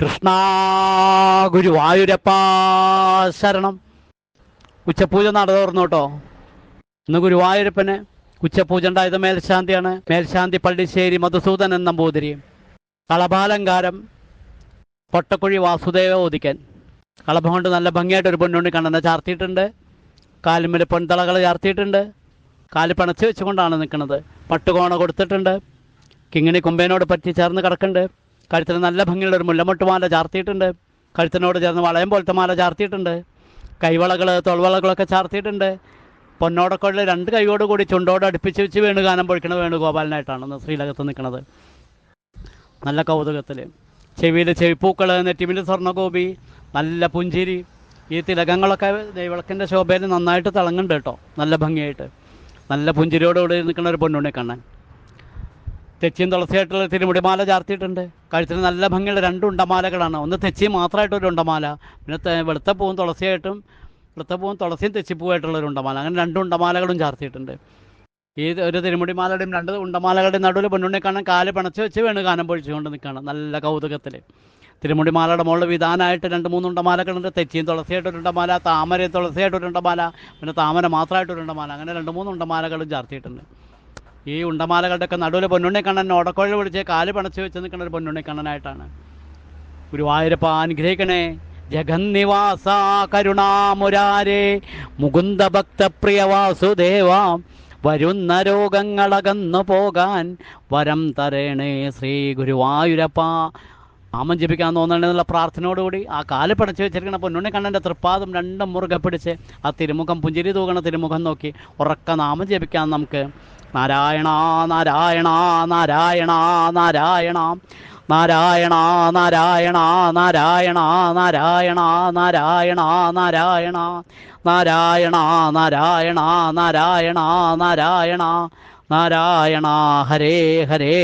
കൃഷ്ണ ഗുരുവായൂരപ്പ ശരണം. ഉച്ചപൂജ നടന്നു കേട്ടോ. ഇന്ന് ഗുരുവായൂരപ്പന് ഉച്ചപൂജ ഉണ്ടായത് മേൽശാന്തിയാണ്. മേൽശാന്തി പള്ളിശ്ശേരി മധുസൂദൻ എന്ന നമ്പൂതിരി കളഭാലങ്കാരം പൊട്ടക്കുഴി വാസുദേവ ഓദിക്കൻ കളഭം കൊണ്ട് നല്ല ഭംഗിയായിട്ട് ഒരു പൊന്നുണ്ണി കണ്ണനെ ചാർത്തിയിട്ടുണ്ട്. കാലിന്മേൽ പൊൻതളകൾ ചാർത്തിയിട്ടുണ്ട്. കാൽ പണച്ച് വെച്ചുകൊണ്ടാണ് നിൽക്കുന്നത് പട്ടുകോണ കൊടുത്തിട്ടുണ്ട്. കിങ്ങിണി കുമ്പേനോട് പറ്റി ചേർന്ന് കിടക്കുന്നുണ്ട്. കഴുത്തിന് നല്ല ഭംഗിയുള്ള ഒരു മുല്ലമൊട്ടുമാല ചാർത്തിയിട്ടുണ്ട്. കഴുത്തിനോട് ചേർന്ന് വളയം പോലത്തെ മാല ചാർത്തിയിട്ടുണ്ട്. കൈവളകൾ തൊൾവളകളൊക്കെ ചാർത്തിയിട്ടുണ്ട്. പൊന്നോടക്കൊള്ള രണ്ട് കൈയോട് കൂടി ചുണ്ടോട് അടുപ്പിച്ച് വെച്ച് വേണുഗാനം പൊഴിക്കണ വേണുഗോപാലനായിട്ടാണ് ഇന്ന് ശ്രീലകത്ത് നിൽക്കുന്നത്. നല്ല കൗതുകത്തിൽ ചെവിയിൽ ചെവിപ്പൂക്കൾ നെറ്റിമിൽ സ്വർണഗോപി നല്ല പുഞ്ചിരി. ഈ തിലകങ്ങളൊക്കെ ദൈവളക്കിന്റെ ശോഭയിൽ നന്നായിട്ട് തിളങ്ങുന്നുണ്ട് കേട്ടോ. നല്ല ഭംഗിയായിട്ട്. നല്ല പുഞ്ചിരിയോടുകൂടി നിൽക്കുന്ന ഒരു പൊന്നുണ്ണി കണ്ണൻ തെച്ചിയും തുളസിയായിട്ടുള്ള തിരുമുടിമാല ചാർത്തിയിട്ടുണ്ട്. കഴുത്തിന് നല്ല ഭംഗിയുള്ള രണ്ട് ഉണ്ടമാലകളാണ്. ഒന്ന് തെച്ചി മാത്രമായിട്ട് ഒരു ഉണ്ടമാല. പിന്നെ വെളുത്തപ്പൂവും വെളുത്ത പൂവും തുളസിയായിട്ടും വെളുത്ത പൂവും തുളസിയും തെച്ചിപ്പൂവായിട്ടുള്ള ഒരു ഉണ്ടമാല. അങ്ങനെ രണ്ട് ഉണ്ടമാലകളും ചാർത്തിയിട്ടുണ്ട്. ഈ ഒരു തിരുമുടിമാലയുടെയും രണ്ട് ഉണ്ടമാലകളുടെയും നടുവിൽ പൊന്നുണ്ണി കാണാൻ കാൽ പിണച്ച് വെച്ച് വേണു ഗാനം പൊഴിച്ചുകൊണ്ട് നിൽക്കുകയാണ്. നല്ല കൗതുകത്തിൽ തിരുമുടിമാലയുടെ മുകളിൽ വിധാനമായിട്ട് രണ്ട് മൂന്ന് ഉണ്ടമാലകളുണ്ട്. തെച്ചിയും തുളസിയായിട്ട് ഒരു ഉണ്ടമാല താമരയും തുളസിയായിട്ട് ഒരു ഉണ്ടമാല പിന്നെ താമര മാത്രമായിട്ട് ഒരു ഉണ്ടമാല. അങ്ങനെ രണ്ട് മൂന്ന് ഉണ്ടമാലകളും ചാർത്തിയിട്ടുണ്ട്. ഈ ഉണ്ടമാലകളുടെ ഒക്കെ നടുവിൽ പൊന്നുണ്ണി കണ്ണൻ ഓടക്കോഴ പിടിച്ച് കാൽ പിണച്ച് വെച്ച് നിൽക്കുന്ന ഒരു പൊന്നുണ്ണി കണ്ണനായിട്ടാണ്. ഗുരുവായൂരപ്പ അനുഗ്രഹിക്കണേ. ജഗന്നിവാസ കരുണാമുരാരേ. മുകുന്ദ ഭക്തപ്രിയ വാസുദേവ. വരുന്ന രോഗങ്ങളകന്നു പോകാൻ വരം തരണേ ശ്രീ ഗുരുവായൂരപ്പ. നാമം ജപിക്കാൻ തോന്നണെന്നുള്ള പ്രാർത്ഥനയോടുകൂടി ആ കാൽ പിടച്ച് വെച്ചിരിക്കുന്ന പൊന്നുണ്ണി കണ്ണന്റെ തൃപ്പാദം രണ്ടും മുറുകെ പിടിച്ച് ആ തിരുമുഖം പുഞ്ചിരി തൂകണ തിരുമുഖം നോക്കി ഉറക്ക നാമം ജപിക്കാൻ നമുക്ക് നാരായണ നാരായണ നാരായണ നാരായണ നാരായണ നാരായണ നാരായണ നാരായണ നാരായണ നാരായണ നാരായണ നാരായണ നാരായണ നാരായണ നാരായണ ഹരേ ഹരേ